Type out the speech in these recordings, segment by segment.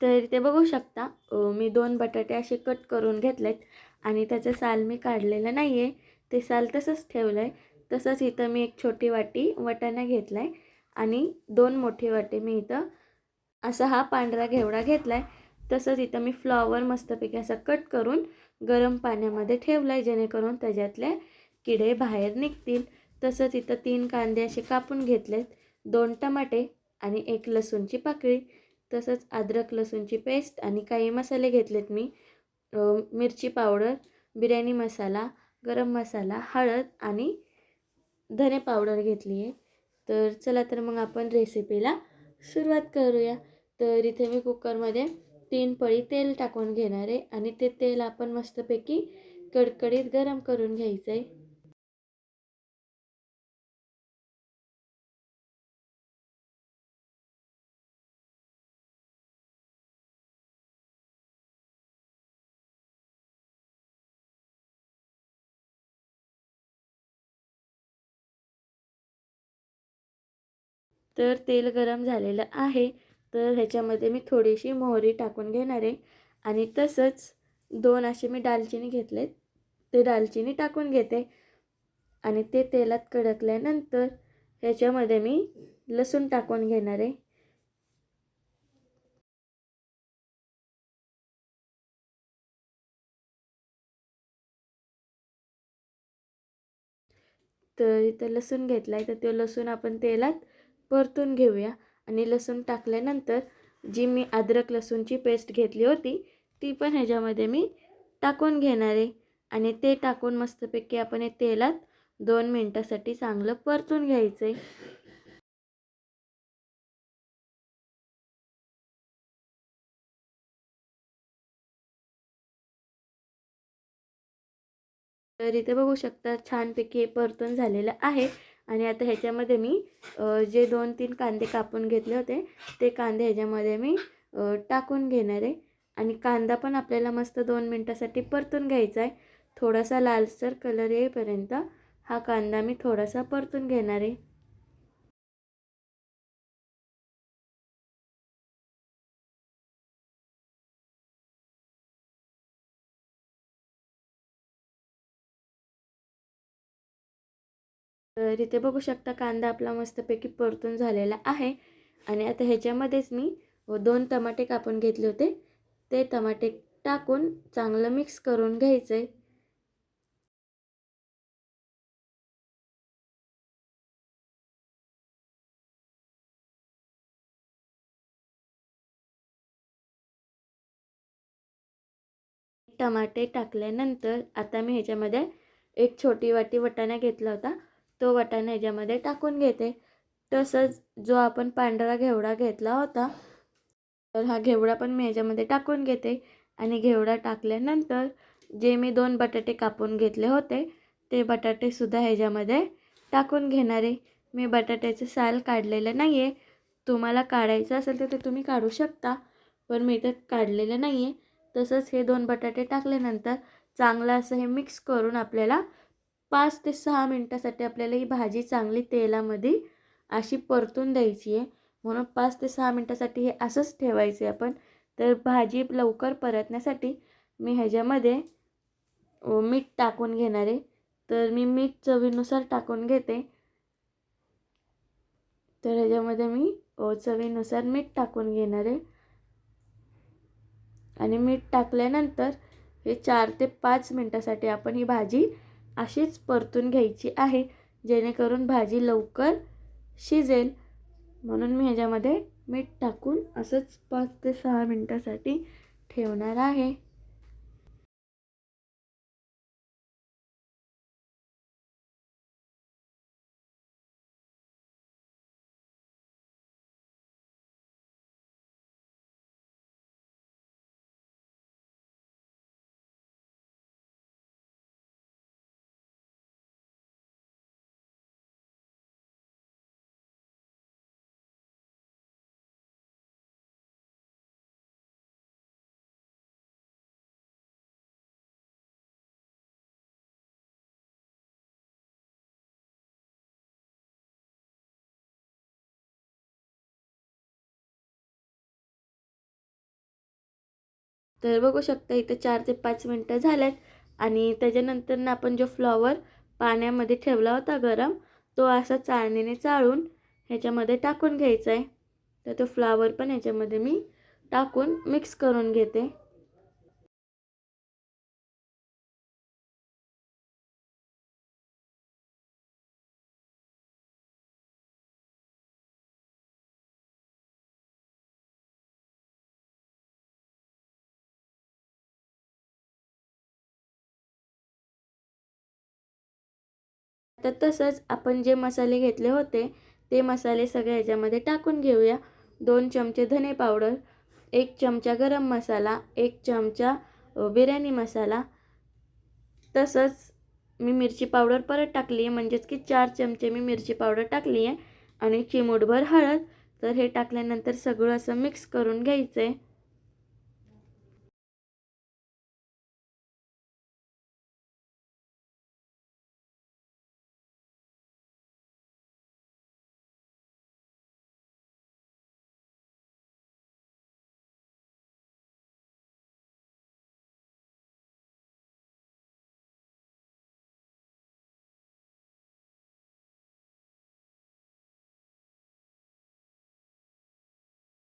तर ते बघू शकता. मी दोन बटाटे असे कट करून घेतलेत आणि त्याचं साल मी काढलेलं नाही आहे ते साल तसंच ठेवलं आहे तसंच इथं मी एक छोटी वाटी वटाणा घेतला आहे आणि दोन मोठे वाटे मी इथं असा हा पांढरा घेवडा घेतला आहे तसंच इथं मी फ्लॉवर मस्तपैकी असा कट करून गरम पाण्यामध्ये ठेवला आहे जेणेकरून त्याच्यातले किडे बाहेर निघतील. तसंच इथं तीन कांदे असे कापून घेतलेत दोन टमाटे आणि एक लसूणची पाकळी. तसंच अद्रक लसूणची पेस्ट आणि काही मसाले घेतलेत मी. मिरची पावडर बिर्याणी मसाला गरम मसाला हळद आणि धने पावडर घेतली आहे. तर चला तर मग आपण रेसिपीला सुरुवात करूया. तर इथे मी कुकरमध्ये तीन पळी तेल टाकून घेणार आहे आणि ते तेल आपण मस्तपैकी कडकडीत गरम करून घ्यायचं आहे. तर तेल गरम झालेलं आहे. तर ह्याच्यामध्ये मी थोडीशी मोहरी टाकून घेणार आहे. आणि तसंच दोन असे मी दालचिनी घेतले ते दालचिनी टाकून घेते. आणि ते तेलात कडकल्यानंतर ह्याच्यामध्ये मी लसूण टाकून घेणार आहे. तर इथं लसूण घेतला आहे तर तो लसूण आपण तेलात परतून घेऊया. आणि लसूण टाकल्यानंतर जी मी अद्रक लसूणची पेस्ट घेतली होती ती पण ह्याच्यामध्ये मी टाकून घेणार आहे. आणि ते टाकून मस्तपैकी आपण हे तेलात दोन मिनटासाठी चांगलं परतून घ्यायचं आहे तर इथे बघू शकता छानपैकी हे परतून झालेलं आहे. आणि आता ह्याच्यामध्ये मी जे दोन तीन कांदे कापून घेतले होते ते कांदे ह्याच्यामध्ये मी टाकून घेणार आहे. आणि कांदा पण आपल्याला मस्त दोन मिनटासाठी परतून घ्यायचा आहे. थोडासा लालसर कलर येईपर्यंत हा कांदा मी थोडासा परतून घेणार आहे. तर इथे बघू शकता कांदा आपला मस्तपैकी परतून झालेला आहे. आणि आता ह्याच्यामध्येच मी दोन टमाटे कापून घेतले होते. ते टमाटे टाकून चांगलं मिक्स करून घ्यायचं आहे टमाटे टाकल्यानंतर आता मी ह्याच्यामध्ये एक छोटी वाटी वाटाणा घेतला होता. तो वाटाणा ह्याच्यामध्ये टाकून घेते. तसंच जो आपण पांढरा घेवडा घेतला होता तर हा घेवडा पण मी ह्याच्यामध्ये टाकून घेते. आणि घेवडा टाकल्यानंतर जे मी दोन बटाटे कापून घेतले होते ते बटाटेसुद्धा ह्याच्यामध्ये टाकून घेणारे. मी बटाट्याचं साल काढलेलं नाही आहे तुम्हाला काढायचं असेल तर ते तुम्ही काढू शकता पण मी इथं काढलेलं नाही आहे तसंच हे दोन बटाटे टाकल्यानंतर चांगलं असं हे मिक्स करून आपल्याला पाच ते सहा मिनटासाठी आपल्याला ही भाजी चांगली तेलामध्ये अशी परतून द्यायची आहे. म्हणून पाच ते सहा मिनटासाठी हे असंच ठेवायचे आपण. तर भाजी लवकर परतण्यासाठी मी ह्याच्यामध्ये मीठ टाकून घेणार आहे. तर मी मीठ चवीनुसार टाकून घेते. तर ह्याच्यामध्ये मी चवीनुसार मीठ टाकून घेणार आहे. आणि मीठ टाकल्यानंतर हे चार ते पाच मिनटासाठी आपण ही भाजी अशीच परतून घ्यायची आहे. जेणेकरून भाजी लवकर शिजेल. म्हणून मी ह्याच्यामध्ये मीठ टाकून असंच पाच ते सहा मिनटासाठी ठेवणार आहे. तर बघू शकता इथं चार ते पाच मिनटं झाल्यात. आणि त्याच्यानंतरनं आपण जो फ्लॉवर पाण्यामध्ये ठेवला होता गरम तो असा चाळणीने चाळून ह्याच्यामध्ये टाकून घ्यायचा आहे तर तो फ्लावर पण ह्याच्यामध्ये मी टाकून मिक्स करून घेते. तर तसंच आपण जे मसाले घेतले होते ते मसाले सगळे याच्यामध्ये टाकून घेऊया. दोन चमचे धने पावडर एक चमचा गरम मसाला एक चमचा बिर्याणी मसाला. तसंच मी मिरची पावडर परत टाकली आहे म्हणजेच की चार चमचे मी मिरची पावडर टाकली आहे आणि चिमूटभर हळद तर हे टाकल्यानंतर सगळं असं मिक्स करून घ्यायचं आहे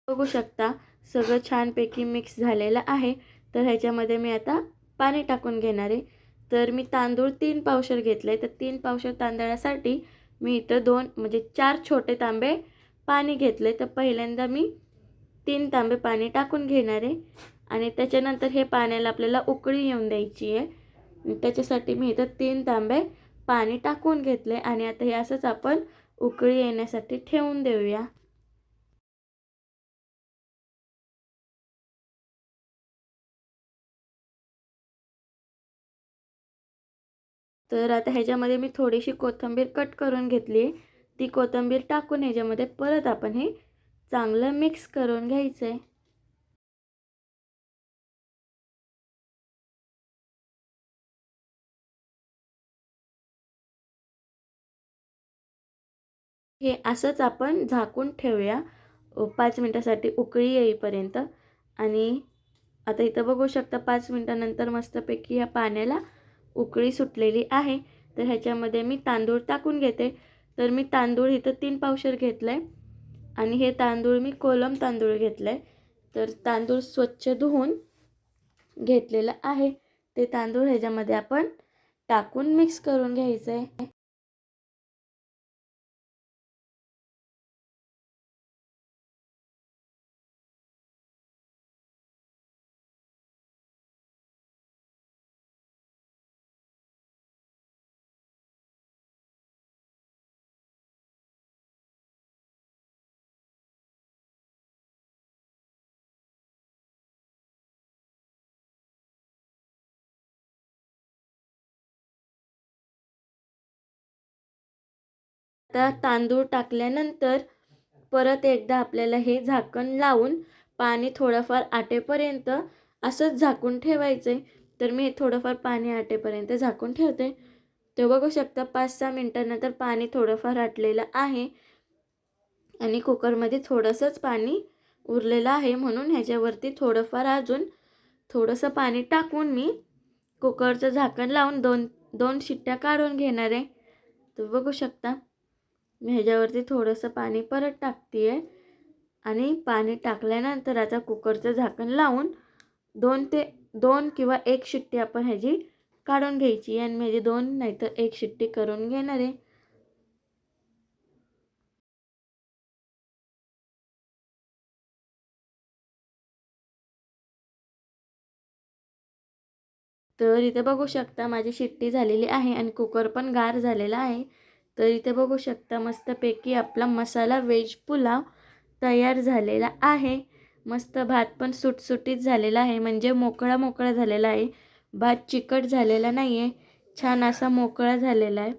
बघू शकता. सगळं छानपैकी मिक्स झालेलं आहे. तर ह्याच्यामध्ये मी आता पाणी टाकून घेणार आहे. तर मी तांदूळ तीन पावशर घेतले तर तीन पावशर तांदळासाठी मी इथं दोन म्हणजे चार छोटे तांबे पाणी घेतले तर पहिल्यांदा मी तीन तांबे पाणी टाकून घेणार आहे. आणि त्याच्यानंतर हे पाण्याला आपल्याला उकळी येऊन द्यायची आहे. त्याच्यासाठी मी इथं तीन तांबे पाणी टाकून घेतले आणि आता हे असंच आपण उकळी येण्यासाठी ठेवून देऊया. तर आता ह्याच्यामध्ये मी थोडीशी कोथिंबीर कट करून घेतली. आहे ती कोथिंबीर टाकून ह्याच्यामध्ये परत आपण हे चांगलं मिक्स करून घ्यायचं आहे हे असंच आपण झाकून ठेवूया. पाच मिनटासाठी उकळी येईपर्यंत. आणि आता इथं बघू शकता पाच मिनटानंतर मस्तपैकी या पाण्याला उकळी सुटलेली आहे तर ह्याच्यामध्ये मी तांदूळ टाकून घेते. तर मी तांदूळ इथं तीन पावशर घेतलं आहे आणि हे तांदूळ मी कोलम तांदूळ घेतलं आहे तर तांदूळ स्वच्छ धुवून घेतलेलं आहे. ते तांदूळ ह्याच्यामध्ये आपण टाकून मिक्स करून घ्यायचं आहे आता तांदूळ टाकल्यानंतर परत एकदा आपल्याला हे झाकण लावून पाणी थोडंफार आटेपर्यंत असंच झाकून ठेवायचं. आहे तर मी थोडंफार पाणी आटेपर्यंत झाकून ठेवते. ते बघू शकता पाच सहा मिनटानंतर पाणी थोडंफार आटलेलं आहे आणि कुकरमध्ये थोडंसंच पाणी उरलेलं आहे म्हणून ह्याच्यावरती थोडंफार अजून थोडंसं पाणी टाकून मी कुकरचं झाकण लावून दोन दोन शिट्ट्या काढून घेणार आहे. तर बघू शकता. मी ह्याच्यावरती थोडंसं पाणी परत टाकते आहे आणि पाणी टाकल्यानंतर आता कुकरचं झाकण लावून दोन ते दोन किंवा एक शिट्टी आपण ह्याची काढून घ्यायची आणि म्हणजे दोन नाहीतर एक शिट्टी करून घेणार आहे. तर इथे बघू शकता माझी शिट्टी झालेली आहे आणि कुकर पण गार झालेला आहे. तर इथे बघू शकता मस्तपैकी आपला मसाला वेज पुलाव तयार झालेला आहे. मस्त भात पण सुटसुटीत झालेला आहे. म्हणजे मोकळा मोकळा झालेला आहे. भात चिकट झालेला नाही आहे छान असा मोकळा झालेला आहे.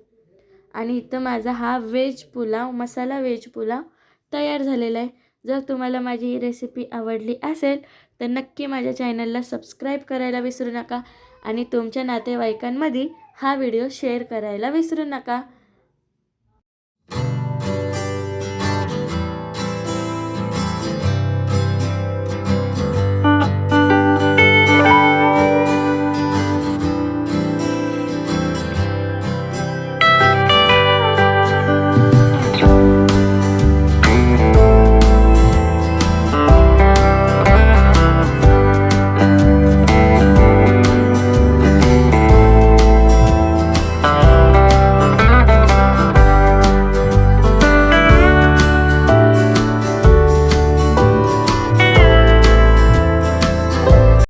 आणि इथं माझा हा वेज पुलाव मसाला वेज पुलाव तयार झालेला आहे. जर तुम्हाला माझी ही रेसिपी आवडली असेल तर नक्की माझ्या चॅनलला सबस्क्राईब करायला विसरू नका. आणि तुमच्या नातेवाईकांमध्ये हा व्हिडिओ शेअर करायला विसरू नका.